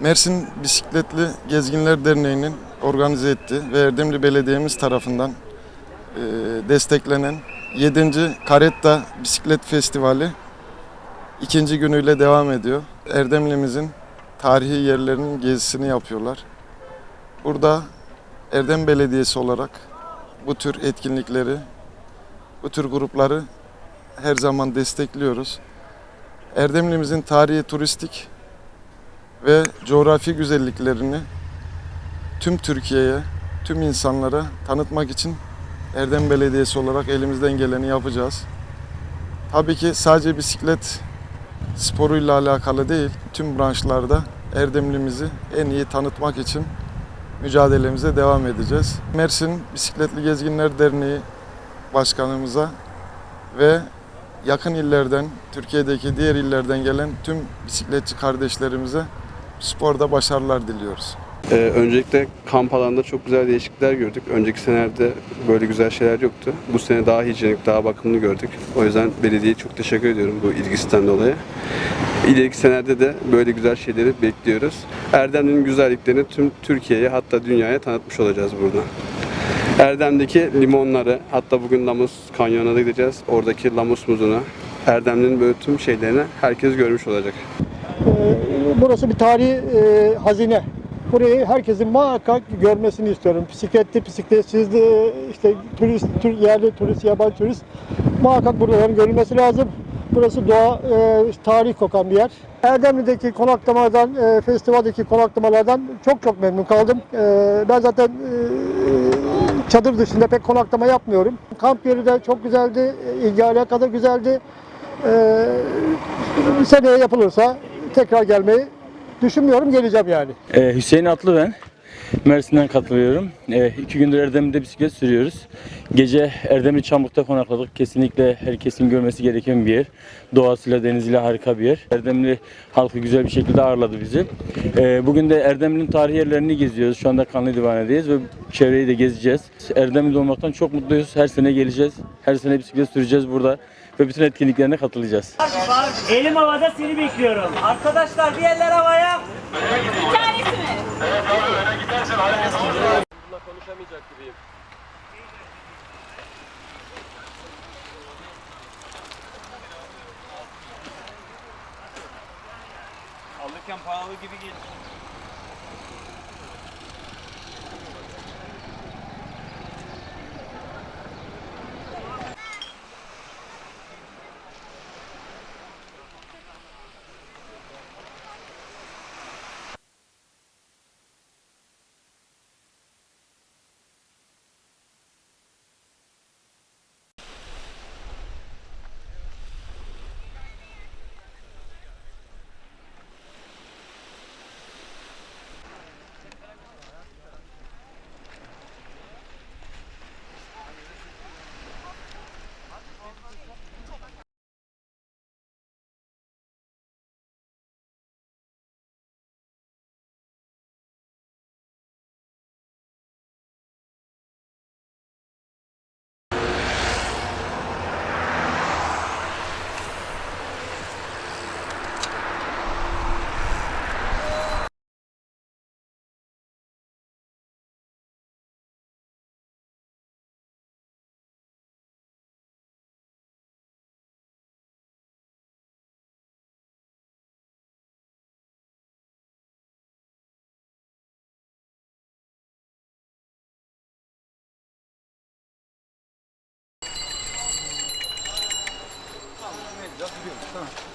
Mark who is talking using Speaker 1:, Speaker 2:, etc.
Speaker 1: Mersin Bisikletli Gezginler Derneği'nin organize ettiği ve Erdemli Belediye'miz tarafından e, desteklenen 7. Karetta Bisiklet Festivali ikinci günüyle devam ediyor. Erdemli'mizin tarihi yerlerinin gezisini yapıyorlar. Burada Erdem Belediyesi olarak bu tür etkinlikleri, bu tür grupları her zaman destekliyoruz. Erdemli'mizin tarihi turistik ve coğrafi güzelliklerini tüm Türkiye'ye, tüm insanlara tanıtmak için Erdem Belediyesi olarak elimizden geleni yapacağız. Tabii ki sadece bisiklet sporuyla alakalı değil, tüm branşlarda Erdemlimizi en iyi tanıtmak için mücadelemize devam edeceğiz. Mersin Bisikletli Gezginler Derneği Başkanımıza ve yakın illerden, Türkiye'deki diğer illerden gelen tüm bisikletçi kardeşlerimize sporda başarılar diliyoruz.
Speaker 2: Ee, öncelikle kamp alanında çok güzel değişiklikler gördük. Önceki senelerde böyle güzel şeyler yoktu. Bu sene daha hijyenik, daha bakımlı gördük. O yüzden belediyeye çok teşekkür ediyorum bu ilgisinden dolayı. İleriki senelerde de böyle güzel şeyleri bekliyoruz. Erdemli'nin güzelliklerini tüm Türkiye'ye hatta dünyaya tanıtmış olacağız burada. Erdem'deki limonları, hatta bugün Lamus Kanyonu'na da gideceğiz. Oradaki Lamus muzuna, Erdemli'nin böyle tüm şeylerini herkes görmüş olacak.
Speaker 3: Burası bir tarihi e, hazine. Burayı herkesin muhakkak görmesini istiyorum. Bisikletli, bisikletsizli, işte turist, tür, yerli turist, yabancı turist muhakkak buraların görülmesi lazım. Burası doğa, e, tarih kokan bir yer. Erdemli'deki konaklamalardan, e, festivaldeki konaklamalardan çok çok memnun kaldım. E, ben zaten e, çadır dışında pek konaklama yapmıyorum. Kamp yeri de çok güzeldi, e, ilgi alaka da güzeldi. E, seneye yapılırsa tekrar gelmeyi düşünmüyorum, geleceğim yani.
Speaker 4: Ee, Hüseyin Atlı ben. Mersin'den katılıyorum. Ee, iki gündür Erdemli'de bisiklet sürüyoruz. Gece Erdemli Çamlık'ta konakladık. Kesinlikle herkesin görmesi gereken bir yer. Doğasıyla, deniziyle harika bir yer. Erdemli halkı güzel bir şekilde ağırladı bizi. Ee, bugün de Erdemli'nin tarihi yerlerini geziyoruz. Şu anda Kanlı Divane'deyiz ve çevreyi de gezeceğiz. Erdemli'de olmaktan çok mutluyuz. Her sene geleceğiz. Her sene bisiklet süreceğiz burada ve bütün etkinliklerine katılacağız.
Speaker 5: Elim havada seni bekliyorum. Arkadaşlar bir eller havaya.
Speaker 6: Bir tanesi mi?
Speaker 5: Alırken pahalı gibi geliyor. Huh.